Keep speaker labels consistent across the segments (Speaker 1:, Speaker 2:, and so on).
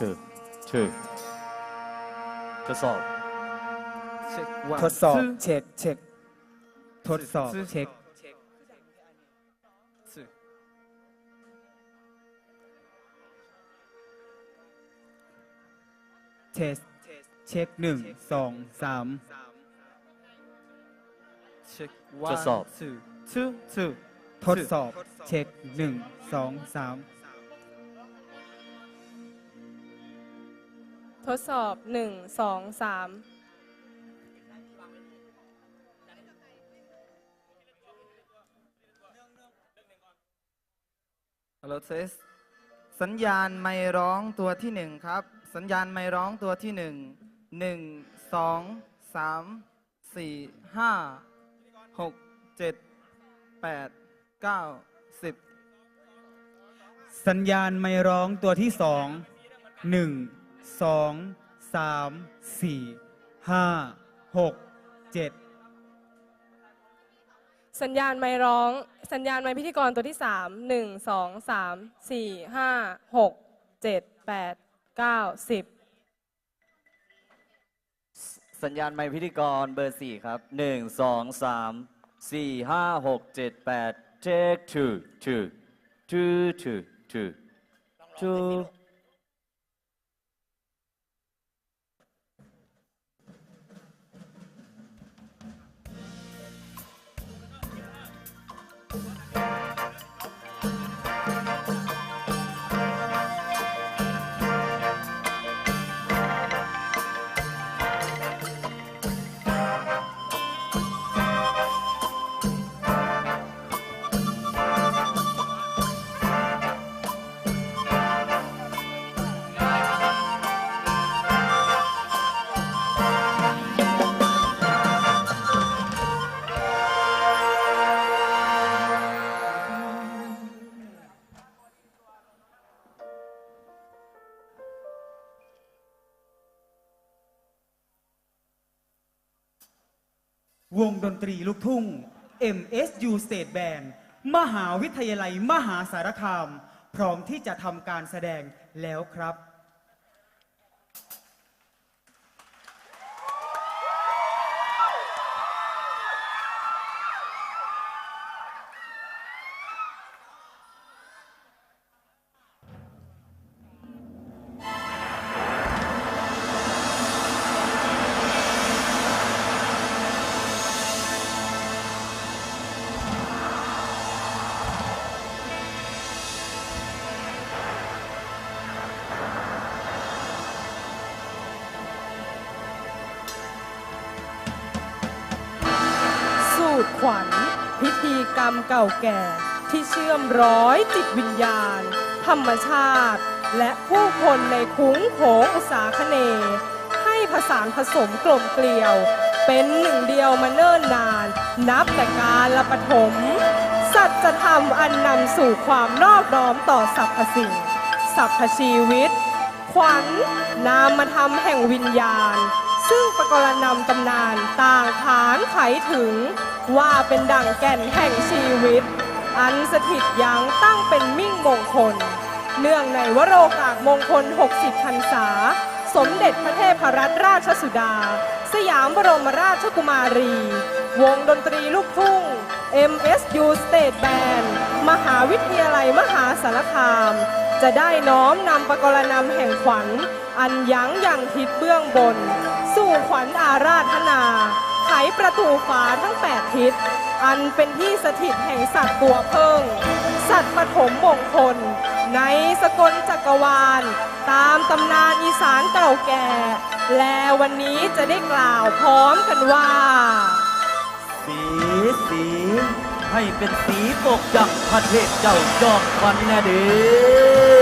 Speaker 1: two two ทดสอบ
Speaker 2: Check one
Speaker 3: ทดสอบ
Speaker 2: two
Speaker 3: เช็คเช็คทดสอบ
Speaker 2: two
Speaker 3: เช็ค
Speaker 2: two
Speaker 3: เทสเช็คหนึ่งสองสาม
Speaker 2: Check
Speaker 1: ทดสอบ
Speaker 2: one two two two
Speaker 3: ทดสอบ เช็คหนึ่งสองสาม
Speaker 4: ดสอบหนึ่งสองสาม
Speaker 2: ฮัลโหลเทสสัญญาณไม่ร้องตัวที่หนึ่งครับ สัญญาณไม่ร้องตัวที่หนึ่งหนึ่งสองสามสี่ห้าหกเจ็ดแปดเก้าสิบ
Speaker 3: สัญญาณไม่ร้องตัวที่สองหนึ่ง สองสามสี่ห้าหกเจ็ด
Speaker 4: สัญญาณไม่ร้อง สัญญาณไม่พิธีกรตัวที่สามหนึ่งสองสามสี่ห้าหกเจ็ดแปดเก้าสิบ
Speaker 1: สัญญาณไมค์พิธีกรเบอร์สี่ครับหนึ่งสองสามสี่ห้าหกเจ็ดแปด take two two two two two two
Speaker 3: วงดนตรีลูกทุ่ง MSU State Band มหาวิทยาลัยมหาสารคาม พร้อมที่จะทำการแสดงแล้วครับ
Speaker 4: สูตรขวัญ พิธีกรรมเก่าแก่ที่เชื่อมร้อยจิตวิญญาณ ธรรมชาติ และผู้คนในคุ้งโขงอุตสาคเน ให้ผสานผสมกลมเกลียว เป็นหนึ่งเดียวมาเนิ่นนาน นับแต่การละปฐมสัจธรรมอันนำสู่ความนอบน้อมต่อสรรพสิ่งสรรพชีวิต ขวัญนามธรรมแห่งวิญญาณ ซึ่งประกรณำตำนานต่างขานไขถึง ว่าเป็นดั่งแก่นแห่งชีวิต อันสถิตยังตั้งเป็นมิ่งมงคล เนื่องในวโรกาสมงคล 60พรรษา สมเด็จพระเทพรัตนราชสุดา สยามบรมราชกุมารี วงดนตรีลูกทุ่ง MSU State Band มหาวิทยาลัยมหาสารคาม จะได้น้อมนำประกรณำแห่งขวัญ อันยั้งยังทิศเบื้องบน สู่ขวัญอาราธนา ไขประตูฟ้าทั้ง8ทิศ อันเป็นที่สถิตแห่งสัตว์ตัวเพิ่ง สัตว์ปฐมมงคล ในสกลจักรวาล ตามตำนานอีสานเก่าแก่ และวันนี้จะได้กล่าวพร้อมกันว่า
Speaker 1: สีสีให้เป็นสีปกจักพระเทพเจ้าจอมควันแน่เด้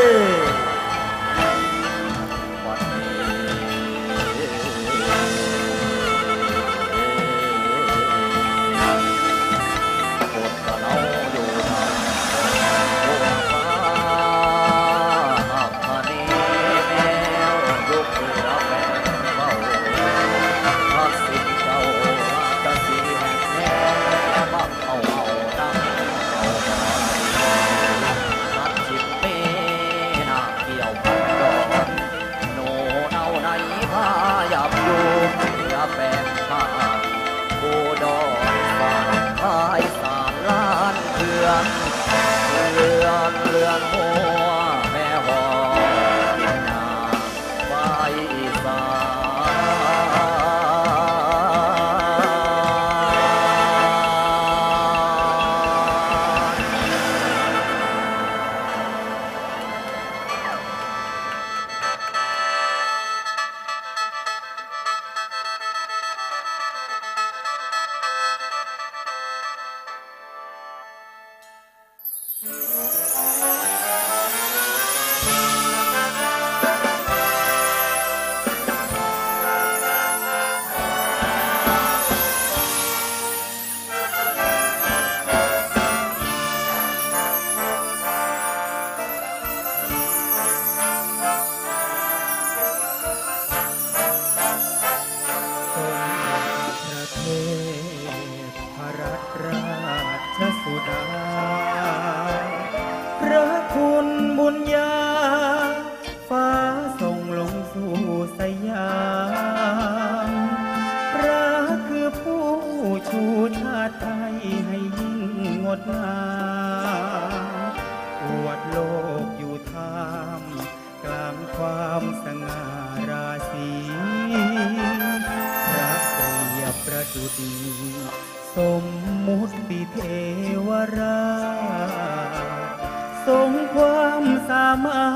Speaker 1: มามา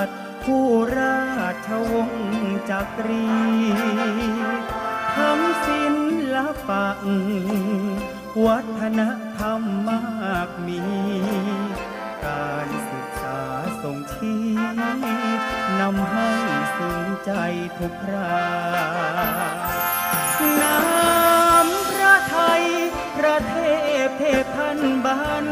Speaker 3: รถผู้ราชวงศ์จักรีทำศิลปะวัฒนธรรมมากมี การศึกษาทรงชี้นำให้ซึ้งใจทุกคราน้ำพระไทย พระเทพเทพท่านบัน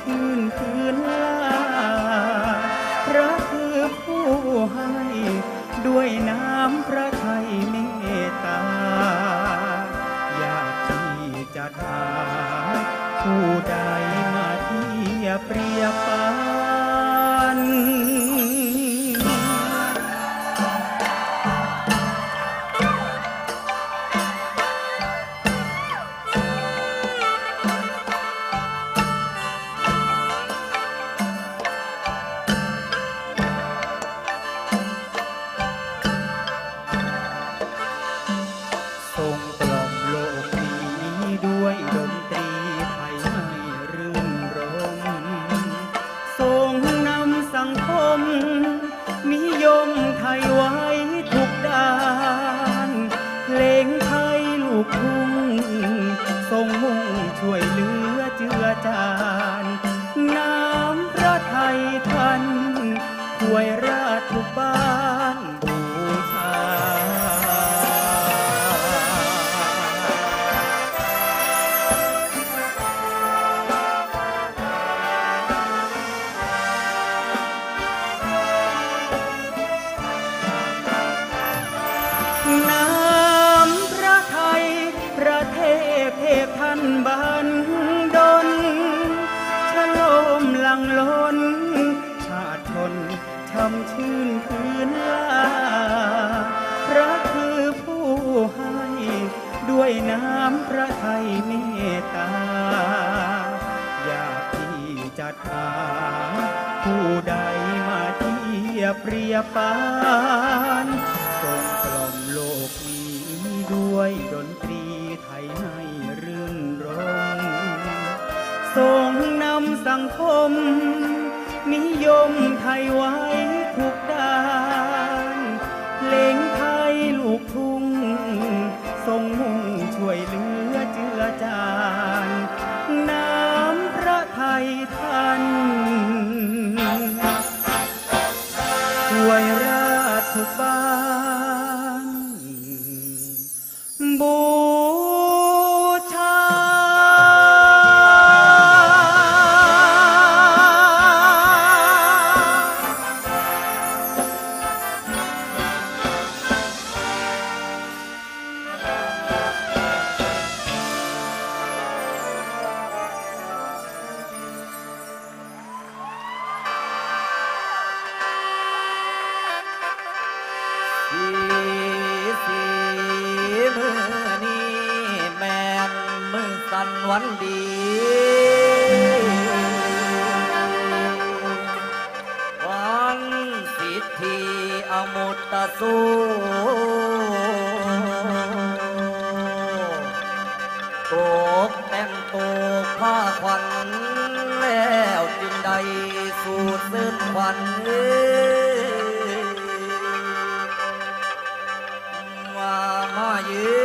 Speaker 3: ชื่นคืนลาพระคือผู้ให้ ด้วยน้ำพระทัยเมตตา อยากที่จะถามผู้ใดมาเทียบเปรียบปา วยร ยบเปรียบปานทรงกล่อมโลกนี้ด้วยดนตรีไทยให้รื่นรมทรงนำสังคม นิยมไทยไว้
Speaker 1: ตตสูตกแต่งตกผ้าขวัญแล้วจินใดสูดซึมควัญเอ้ยมามายือ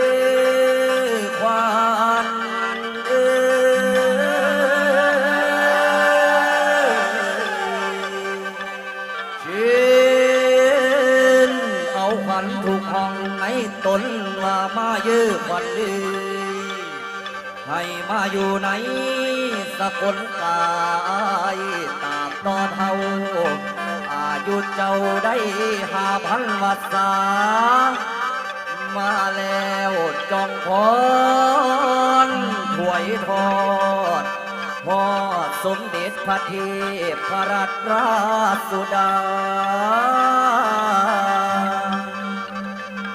Speaker 1: สกลกายตามต่อเท่าอายุเจ้าได้หาพันวัษามาแล้วจองพรถวยทอดพอสมเด็จพระเทพรัตนราชสุดา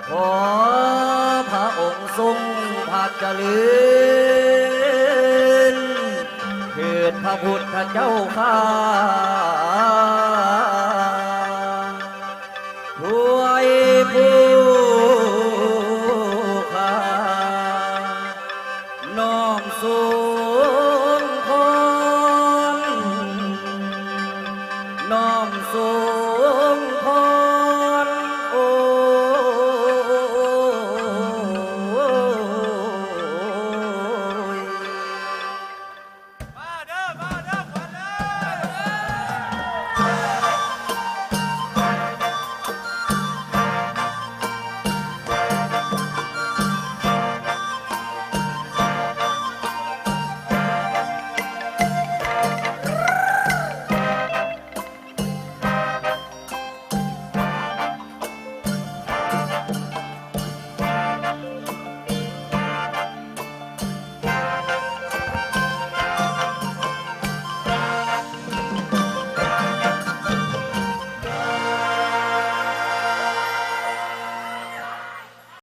Speaker 1: ขอพระองค์ทรงพระเจริญ ระพุทธเจ้าข้า